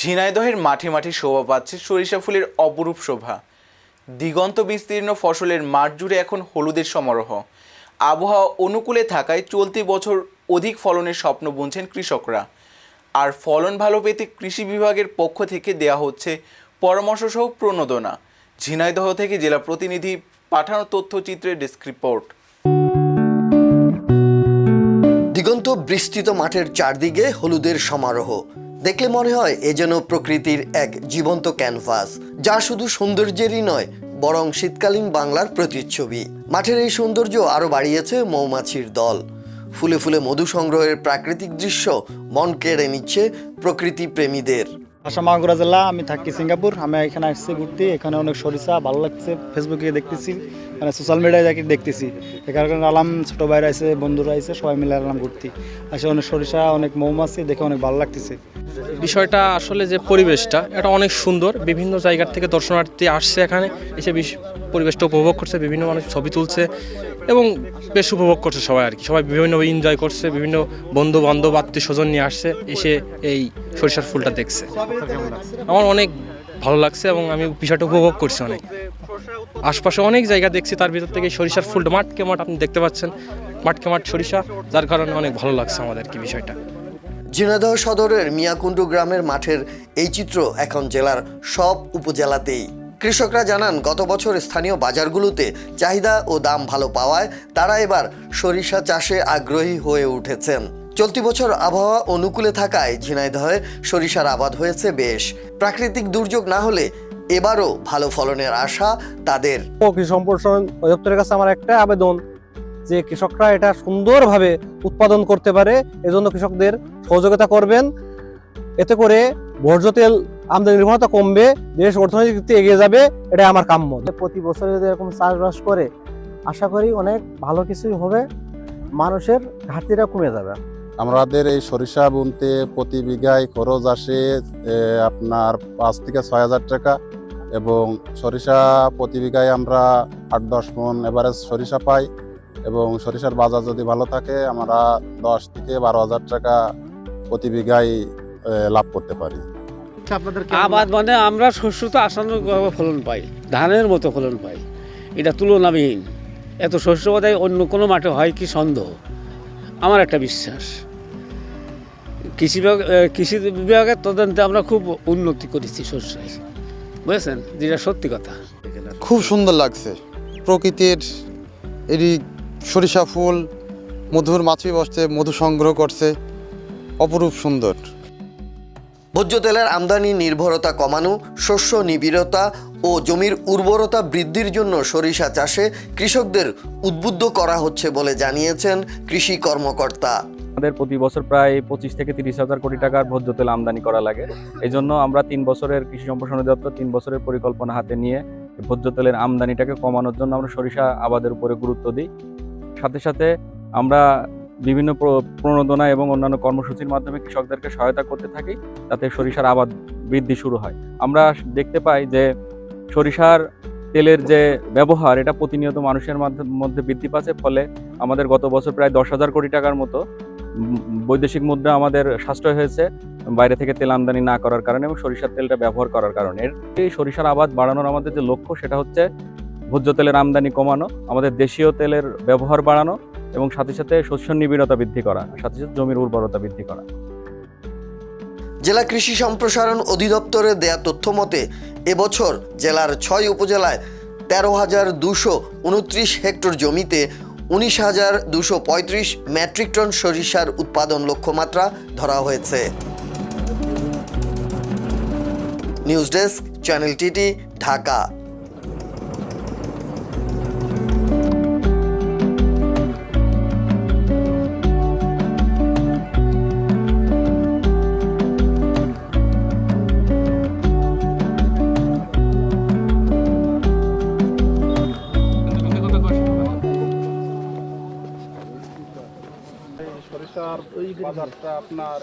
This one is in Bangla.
ঝিনাইদহের মাঠে মাঠে শোভা পাচ্ছে সরিষা ফুলের অপরূপ শোভা। দিগন্ত বিস্তীর্ণ ফসলের মাঠ জুড়ে এখন হলুদের সমারোহ। আবহাওয়া অনুকূলে থাকায় চলতি বছর অধিক ফলনের স্বপ্ন বুনছেন কৃষকরা। আর ফলন ভালো পেতে কৃষি বিভাগের পক্ষ থেকে দেয়া হচ্ছে পরামর্শ সহ প্রণোদনা। ঝিনাইদহ থেকে জেলা প্রতিনিধি পাঠানো তথ্যচিত্রের ডেস্ক রিপোর্ট। দিগন্ত বিস্তৃত মাঠের চারদিকে হলুদের সমারোহ। দেখলে মনে হয় এ যেন প্রকৃতির এক জীবন্ত ক্যানভাস, যা শুধু সৌন্দর্যেরই নয়, বরং শীতকালীন বাংলার প্রতিচ্ছবি। মাঠের এই সৌন্দর্য আরও বাড়িয়েছে মৌমাছির দল। ফুলে ফুলে মধু সংগ্রহের প্রাকৃতিক দৃশ্য মন কেড়ে নিচ্ছে প্রকৃতি প্রেমীদের আসাম মাগুরা জেলা, আমি থাকি সিঙ্গাপুর, আমি এখানে আসছি ঘুরতে, এখানে অনেক সরিষা, ভালো লাগছে ফেসবুকে দেখতেছি মানে সোশ্যাল মিডিয়ায় দেখি দেখতেছি। এখানে কারণে আলাম ছোটো ভাইরা আছে বন্ধুরা আছে সবাই মিলে আলাম ঘুরতে। আসে অনেক সরিষা, অনেক মৌমাছি, দেখে অনেক ভালো লাগতেছে। বিষয়টা আসলে যে পরিবেশটা, এটা অনেক সুন্দর, বিভিন্ন জায়গার থেকে দর্শনার্থী আসছে এখানে, এসে বিশ- পরিবেশটা উপভোগ করছে, বিভিন্ন মানুষ ছবি তুলছে এবং বেশ উপভোগ করছে সবাই আর কি। সবাই বিভিন্ন এনজয় করছে, বিভিন্ন বন্ধু বান্ধব আত্মীয় স্বজন নিয়ে আসছে, এসে এই সরিষার ফুলটা দেখছে। আমার অনেক ভালো লাগছে এবং আমি বিষয়টা উপভোগ করছি অনেক। আশপাশে অনেক জায়গা দেখছি, তার ভিতর থেকে সরিষার ফুলটা মাঠকে মাঠ, আপনি দেখতে পাচ্ছেন, মাঠকে মাঠ সরিষা, যার কারণে অনেক ভালো লাগছে আমাদের কি বিষয়টা। ঝিনাইদহ সদরের মিয়াকুণ্ডু গ্রামের মাঠের এই চিত্র এখন জেলার সব উপজেলাতেই। কৃষকরা জানান, গত বছর স্থানীয় বাজারগুলোতে চাহিদা ও দাম ভালো পাওয়ায় তারা এবার সরিষা চাষে আগ্রহী হয়ে উঠেছেন। চলতি বছর আবহাওয়া অনুকূলে থাকায় ঝিনাইদহে সরিষার আবাদ হয়েছে বেশ। প্রাকৃতিক দুর্যোগ না হলে এবারও ভালো ফলনের আশা তাদের। সম্প্রসারণ অধিদপ্তরের কাছে আমার একটা আবেদন যে কৃষকরা এটা সুন্দরভাবে উৎপাদন করতে পারে, এজন্য কৃষকদের সহযোগিতা করবেন। এতে করে ভোজ্য তেল আমদানি নির্ভরতা কমবে দেশ অর্থনৈতিক দিক থেকে এগিয়ে যাবে এটা আমার কাম্য। প্রতি বছর যদি এরকম চাষবাস করে আশা করি অনেক ভালো কিছুই হবে মানুষের ঘাটতিটা কমে যাবে। আমাদের এই সরিষা বুনতে প্রতি বিঘায় খরচ আসে আপনার পাঁচ থেকে ছয় হাজার টাকা এবং সরিষা প্রতি বিঘায় আমরা আট দশ মন এভারেজ সরিষা পাই এবং সরিষার বাজার যদি ভালো থাকে আমরা দশ থেকে বারো হাজার টাকা প্রতি বিঘায় লাভ করতে পারি। আবাদ মানে আমরা শস্য তো আশানুরূপ ফলন পাই ধানের মতো ফলন পাই। এটা তুলনাবিহীন। এত শস্য বোধহয় অন্য কোনো মাঠে হয় কি সন্দেহ? আমার একটা বিশ্বাস। কৃষি বিভাগ কৃষি বিভাগের তদন্তে আমরা খুব উন্নতি করেছি শস্যে বুঝেছেন? যেটা সত্যি কথা। খুব সুন্দর লাগছে। প্রকৃতির এরই সরিষা ফুল মধুর মাছি বসছে মধু সংগ্রহ করছে। অপরূপ সুন্দর। ভোজ্য তেলের আমদানি নির্ভরতা কমানো, শস্য নিবিড়তা ও জমির উর্বরতা বৃদ্ধির জন্য সরিষা চাষে কৃষকদের উদ্বুদ্ধ করা হচ্ছে বলে জানিয়েছেন কৃষি কর্মকর্তা। আমাদের প্রতি বছর প্রায় পঁচিশ থেকে তিরিশ হাজার কোটি টাকার ভোজ্য তেল আমদানি করা লাগে। এই জন্য আমরা তিন বছরের কৃষি সম্প্রসারণ দপ্তর তিন বছরের পরিকল্পনা হাতে নিয়ে ভোজ্য তেলের আমদানিটাকে কমানোর জন্য আমরা সরিষা আবাদের উপরে গুরুত্ব দিই। সাথে সাথে আমরা বিভিন্ন প্র- প্রণোদনা এবং অন্যান্য কর্মসূচির মাধ্যমে কৃষকদেরকে সহায়তা করতে থাকি তাতে সরিষার আবাদ বৃদ্ধি শুরু হয়। আমরা দেখতে পাই যে সরিষার তেলের যে ব্যবহার, এটা প্রতিনিয়ত মানুষের মাধ্যে- বৃদ্ধি পাচ্ছে, ফলে আমাদের গত বছর প্রায় দশ হাজার কোটি টাকার মতো বৈদেশিক মুদ্রা আমাদের সাশ্রয় হয়েছে, বাইরে থেকে তেল আমদানি না করার কারণে এবং সরিষার তেলটা ব্যবহার করার কারণে। এই সরিষার আবাদ বাড়ানোর আমাদের যে লক্ষ্য, সেটা হচ্ছে ভোজ্য তেলের আমদানি কমানো, আমাদের দেশীয় তেলের ব্যবহার বাড়ানো এবং সাথে সাথে শস্য নিবিড়তা বৃদ্ধি করা, সাথে সাথে জমির উর্বরতা বৃদ্ধি করা। জেলা কৃষি সম্প্রসারণ অধিদপ্তরে দেয়া তথ্য মতে, এবছর জেলার ছয় উপজেলায় তেরো হাজার দুশো উনত্রিশ হেক্টর জমিতে উনিশ হাজার দুশো পঁয়ত্রিশ মেট্রিক টন সরিষার উৎপাদন লক্ষ্যমাত্রা ধরা হয়েছে। News desk, channel TT, Dhaka. সরিষার বাজারটা আপনার